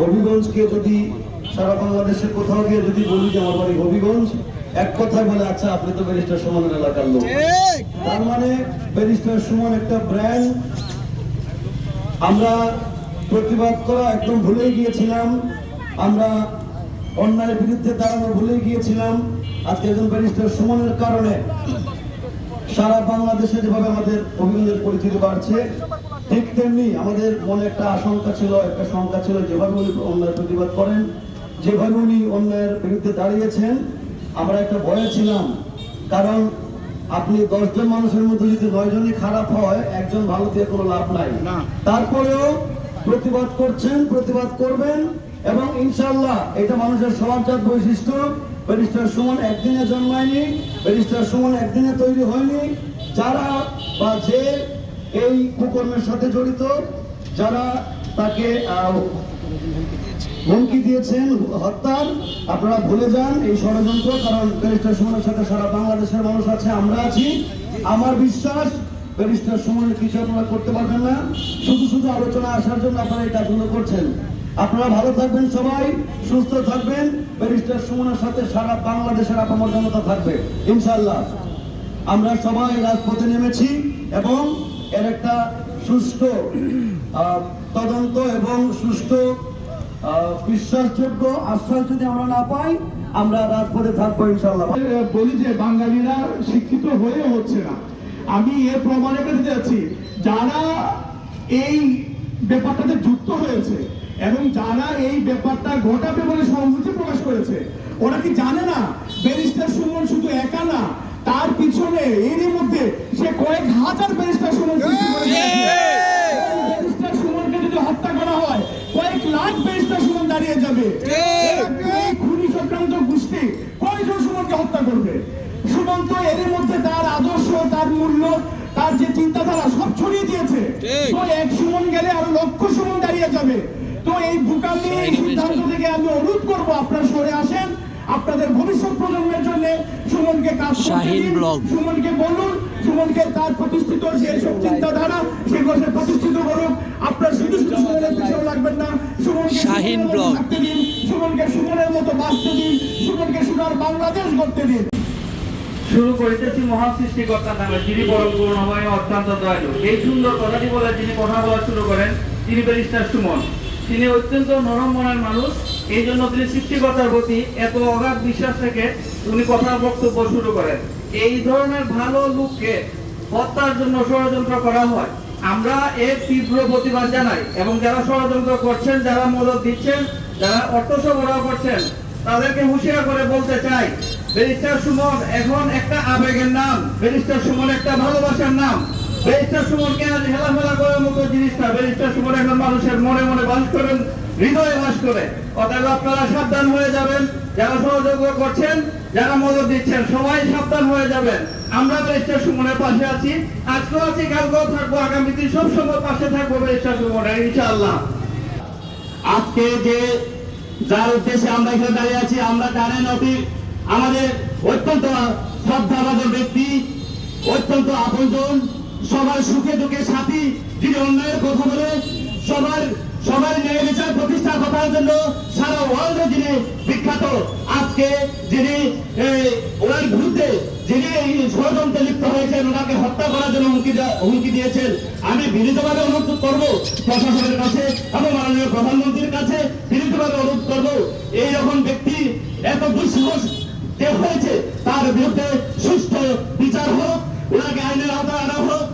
হবিগঞ্জকে যদি সারা কোথাও গিয়ে যদি বলি যে আমার বাড়ি হবিগঞ্জ, এক কথায় বলে আচ্ছা আপনি তো ব্যারিস্টার সুমনের এলাকার লোক। তার মানে ব্যারিস্টার সুমন একটা ব্র্যান্ড আমরা প্রতিবাদ করা একদম ভুলেই গিয়েছিলাম। আমরা অন্যায়ের বিরুদ্ধে দাঁড়ানো ভুলে গিয়েছিলাম। আজকে একজন ব্যারিস্টার সুমনের কারণে সারা বাংলাদেশে যেভাবে আমাদের অভিযোগের পরিচিতি বাড়ছে ঠিক তেমনি আমাদের মনে একটা আশঙ্কা ছিল একটা শঙ্কা ছিল যেভাবে উনি অন্যায়ের প্রতিবাদ করেন যেভাবে উনি অন্যায়ের বিরুদ্ধে দাঁড়িয়েছেন আমরা একটা ভয়ে ছিলাম। কারণ আপনি দশজন মানুষের মধ্যে যদি নয়জনই খারাপ হয় একজন ভালো দিয়ে কোনো লাভ নাই। তারপরেও প্রতিবাদ করছেন প্রতিবাদ করবেন এবং ইনশাল্লাহ এটা মানুষের সমাজজাত বৈশিষ্ট্য। ব্যারিস্টার সুমন একদিনে জন্মায়নি ব্যারিস্টার সুমন একদিনে তৈরি হয়নি। যারা বা যে এই কুকর্মের সাথে জড়িত যারা তাকে হুমকি দিয়েছেন, হত্যার, আপনারা ভুলে যান এই ষড়যন্ত্র, কারণ ব্যারিস্টার সুমনের সাথে সারা বাংলাদেশের মানুষ আছে, আমরা আছি। আমার বিশ্বাস, ব্যারিস্টার সুমনের কিছু আপনারা করতে পারবেন না। শুধু শুধু আলোচনা আসার জন্য আপনারা এই কাজগুলো করছেন। আপনারা ভালো থাকবেন সবাই, সুস্থ থাকবেন। ব্যারিস্টার সুমনের সাথে সারা বাংলাদেশের আপামর জনতা থাকবে ইনশাল্লাহ আমরা সবাই রাজপথে নেমেছি এবং এর একটা সুষ্ঠু তদন্ত এবং সুষ্ঠু বিশ্বাসযোগ্য আশ্বাস যদি আমরা না পাই, আমরা রাজপথে থাকব ইনশাল্লাহ বলি যে বাঙালিরা শিক্ষিত হয়ে হচ্ছে না। আমি এর প্রমাণে দিতে যাচ্ছি, যারা এই ব্যাপারটাতে যুক্ত হয়েছে এবং যারা এই ব্যাপারটা ঘটাবে বলে সহানুভূতি প্রকাশ করেছে, ওরা কি জানে না? ব্যারিস্টার সুমন শুধু একা না তার পিছনে এরই মধ্যে সে কয়েক হাজার ব্যারিস্টার সুমন ব্যারিস্টার সুমনকে যদি হত্যা করা হয় কয়েক লাখ ব্যারিস্টার সুমন দাঁড়িয়ে যাবে। খুনি সংক্রান্ত গোষ্ঠী। কয়জন সুমনকে হত্যা করবে? সুমন্ত এর মধ্যে তার আদর্শ তার মূল্য তার যে চিন্তাধারা সব ছড়িয়ে দিয়েছে। তো এক সুমন গেলে আরও লক্ষ সুমন দাঁড়িয়ে যাবে। তো এই বুকামি সিদ্ধান্ত থেকে আমি অনুরোধ করব আপনারা সরে আসেন। আপনাদের ভবিষ্যৎ প্রজন্মের জন্য সুমনকে কাজ শাহিন। ব্লগ। সুমনকে বলুন সুমনকে তার প্রতিষ্ঠিত যে সব চিন্তাধারা সেগুলো সে প্রতিষ্ঠিত করুক আপনার শুধু শুধু সুমনের পিছনে লাগবেন না সুমনকে শাহিন ব্লগ। দিন সুমনকে সুমনের মতো বাঁচতে দিন সুমনকে সোনার বাংলাদেশ করতে দিন শুরু করিতেছি মহান সৃষ্টিকর্তার নামে যিনি পরম করুণাময় অত্যন্ত দয়ালু এই সুন্দর কথাটি বলে যিনি কথা বলা শুরু করেন তিনি ব্যারিস্টার সুমন তিনি অত্যন্ত নরম মনের মানুষ এই জন্য তিনি সৃষ্টিকর্তার প্রতি এত অগাধ বিশ্বাস থেকে উনি কথা বক্তব্য শুরু করেন। এই ধরনের ভালো লোককে হত্যার জন্য ষড়যন্ত্র করা হয়। আমরা এর তীব্র প্রতিবাদ জানাই এবং যারা ষড়যন্ত্র করছেন, যারা মদত দিচ্ছেন, যারা অর্থ সরবরাহ করছেন, তাদেরকে হুঁশিয়ার করে বলতে চাই, ব্যারিস্টার সুমন এখন একটা আবেগের নাম, ব্যারিস্টার সুমন একটা ভালোবাসার নাম। ব্যারিস্টার সুমনকে আজ হেলাফেলা করার মতো জিনিসটা ব্যারিস্টার সুমন এখন মানুষের মনে মনে বাস করেন। হৃদয়ে বাস করে অতএব আপনারা সাবধান হয়ে যাবেন। যারা সহযোগিতা করছেন, যারা মদত দিচ্ছেন, সবাই সাবধান হয়ে যাবেন। আমরা ব্যারিস্টার সুমনের পাশে আছি। আজকেও আছি, কালকেও থাকব, আগামী দিন সব সময় পাশে থাকব ব্যারিস্টার সুমনের ইনশাআল্লাহ। আজকে যে যার উদ্দেশ্যে আমরা এখানে দাঁড়িয়ে আছি, আমরা জানেন অতি আমাদের অত্যন্ত শ্রদ্ধা আমাদের ব্যক্তি, অত্যন্ত আপনজন, সবার সুখে দুঃখে সাথী, যিনি অন্যায়ের কথা বলে, সবার সবার ন্যায় বিচার প্রতিষ্ঠা করার জন্য সারা ওয়ার্ল্ডে যিনি বিখ্যাত, আজকে যিনি ওনার বিরুদ্ধে যিনি এই ষড়যন্ত্রে লিপ্ত হয়েছেন, ওনাকে হত্যা করার জন্য হুমকি হুমকি দিয়েছেন। আমি বিনীতভাবে অনুরোধ করব প্রশাসনের কাছে এবং মাননীয় প্রধানমন্ত্রীর কাছে বিনীতভাবে অনুরোধ করব, এই রকম ব্যক্তি এত দুঃসাহস যে হয়েছে, তার বিরুদ্ধে সুষ্ঠু বিচার হোক, ওনাকে আইনের আওতায় আনা হোক,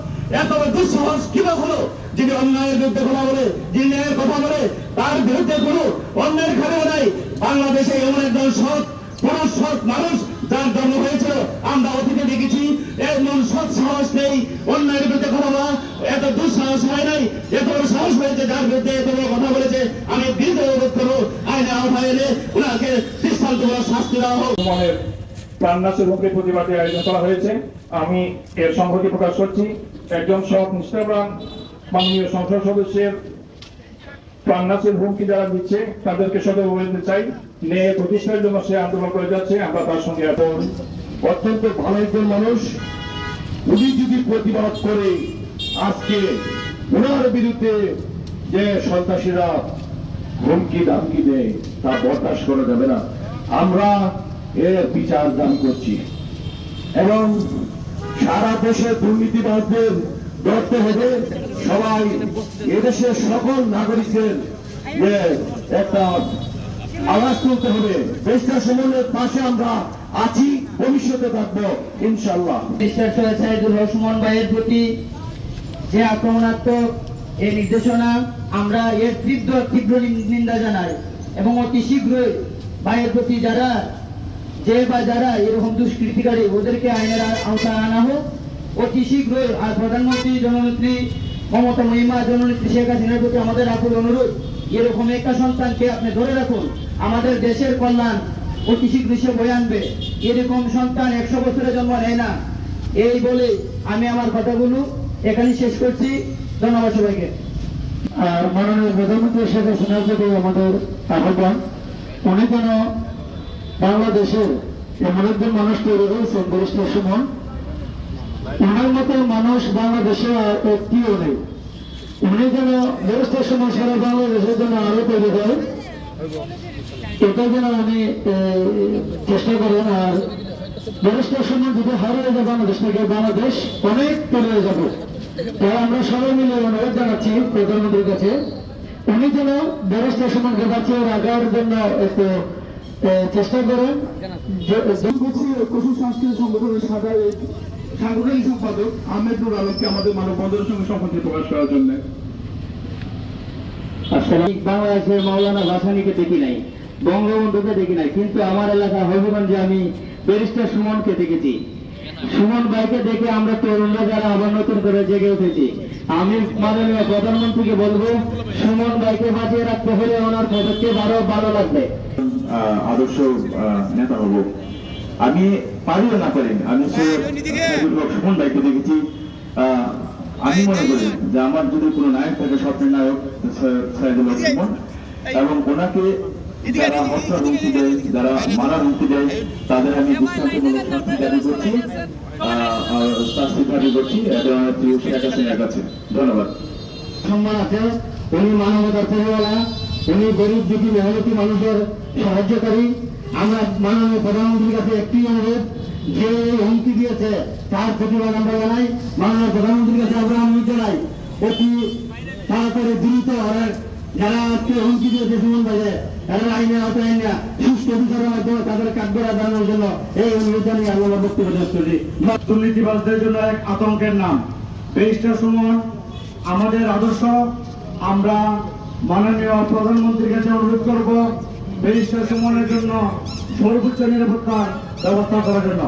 এত দুঃসাহস কীভাবে হলো? যিনি অন্যায়ের বিরুদ্ধে কথা বলে, যিনি ন্যায়ের কথা বলে, তার বিরুদ্ধে কোনো অন্যায়ের খাবেও নাই। বাংলাদেশে এমন একজন সৎ পুরুষ, সৎ মানুষ, যার জন্ম হয়েছিল আমরা অতীতে দেখেছি। এমন সৎ সাহস নেই, অন্যায়ের বিরুদ্ধে কথা বলা, এত দুঃসাহস হয় নাই, এত সাহস হয়েছে, যার বিরুদ্ধে এত বড় কথা বলেছে। আমি বিরুদ্ধ অনুরোধ করব, আইনে আওতায় এনে ওনাকে দৃষ্টান্ত শাস্তি দেওয়া হোক। প্রাণনাশের হুমকি প্রতিবাদে আয়োজন করা হয়েছে। আমি এর সংহতি প্রকাশ করছি। একজন সৎ নিষ্ঠাবান মাননীয় সংসদ সদস্যের প্রাণনাশের হুমকি যারা দিচ্ছে, তাদেরকে সদয় বলতে চাই, ন্যায় প্রতিষ্ঠার জন্য সে আন্দোলন করে যাচ্ছে, আমরা তার সঙ্গে এখন অত্যন্ত ভালো একজন মানুষ উনি যদি প্রতিবাদ করে আজকে ওনার বিরুদ্ধে যে সন্ত্রাসীরা হুমকি দামকি দেয়, তা বরদাস্ত করা যাবে না। আমরা এর বিচার দান করছি। এবং সারা দেশে দুর্নীতিবাদদের ধরতে হবে সবাই এদেশের সকল নাগরিকদের যে একটা আওয়াজ তুলতে হবে। দেশটা সমন্বয়ের পাশে আমরা আছি, ভবিষ্যতে থাকব ইনশাল্লাহ সাইদুল সুমন ভাইয়ের প্রতি যে আক্রমণাত্মক এই নির্দেশনা আমরা এর তীব্র তীব্র নিন্দা জানাই এবং অতি শীঘ্রই ভাইয়ের প্রতি যারা যে বা যারা এরকম দুষ্কৃতিকারী, ওদেরকে আইনের আওতায় আনা হোক। অতি শীঘ্রই আর প্রধানমন্ত্রী, জননেত্রী মমতা মহিমা, জননেত্রী শেখ হাসিনার প্রতি আমাদের আকুল অনুরোধ, এরকম একটা সন্তানকে আপনি ধরে রাখুন। আমাদের দেশের কল্যাণ অতি শীঘ্র সে বয়ে আনবে। এরকম সন্তান একশো বছরে জন্ম নেয় না। এই বলে আমি আমার কথাগুলো এখানে শেষ করছি। ধন্যবাদ সবাইকে। আর মাননীয় প্রধানমন্ত্রী শেখ হাসিনার প্রতি আমাদের আহ্বান, উনি যেন বাংলাদেশের এমন একজন মানুষ তৈরি হয়েছেন ব্যারিস্টার সুমন ওনার মতো মানুষ বাংলাদেশে একটিও নেই। উনি যেন ব্যারিস্টার সুমন সারা বাংলাদেশের জন্য আরও তৈরি হয় এটা যেন উনি চেষ্টা করেন আর ব্যারিস্টার সুমন যদি হারিয়ে যায় বাংলাদেশ থেকে, বাংলাদেশ অনেক তৈরি যাবে। তাই আমরা সবাই মিলে অনুরোধ জানাচ্ছি প্রধানমন্ত্রীর কাছে, উনি যেন ব্যারিস্টার সুমনকে বাঁচিয়ে রাখার জন্য একটু চেষ্টা করেন। যে- সংস্কৃতি সংগঠনের সাধারণ সাংগঠনিক সম্পাদক আহমেদ নুর আলমকে আমাদের মানববন্ধনের সঙ্গে সম্পর্কে প্রকাশ করার জন্য। বাংলাদেশের মৌলানা ভাসানিকে দেখি নাই বঙ্গবন্ধুকে দেখি নাই কিন্তু আমার এলাকা হবিগঞ্জে আমি ব্যারিস্টার সুমনকে দেখেছি। সুমন ভাইকে দেখে আমরা তরুণরা যারা আবার নতুন করে জেগে উঠেছি। আমি মাননীয় প্রধানমন্ত্রীকে বলব সুমন ভাইকে বাঁচিয়ে রাখতে হলে ওনার পদক্ষেপ আরও ভালো লাগবে। আদর্শ আহ, নেতা হব। আমি পারিও না পারি আমি সুমন ভাইকে দেখেছি। আহ, আমি মনে করি যে আমার যদি কোনো নায়ক থাকে স্বপ্নের নায়ক সাইদুল সুমন এবং ওনাকে যারা হত্যার হুমকি দেয় যারা মারার হুমকি দেয় তাদের আমি দৃষ্টান্তমূলক শাস্তি দাবি করছি। শাস্তি দাবি করছি শেখ হাসিনার কাছে। ধন্যবাদ। সম্মান আছে উনি মানবতার পরিওয়ালা উনি গরিব দুঃখী মেহনতি মানুষের সাহায্যকারী। আমরা মাননীয় প্রধানমন্ত্রীর কাছে একটি অনুরোধ, যে হুমকি দিয়েছে তার প্রতিবাদ আমরা জানাই। মাননীয় প্রধানমন্ত্রীর কাছে আমরা অনুরোধ জানাই, অতি তাড়াতাড়ি দ্রুত ওরা যারা আজকে হুমকি দিয়েছে সুমন ভাইয়ে তারা আইনে আওতায় না সুস্থ বিচারের মাধ্যমে তাদের কাঠগড়া দাঁড়ানোর জন্য এই অনুরোধ জানিয়ে আমি আমার বক্তব্য শেষ করছি। দুর্নীতিবাজদের জন্য এক আতঙ্কের নাম। ব্যারিস্টার সুমন আমাদের আদর্শ, আমরা মাননীয় প্রধানমন্ত্রীর কাছে অনুরোধ করব এই সুমনের জন্য সর্বোচ্চ নিরাপত্তার ব্যবস্থা করার জন্য।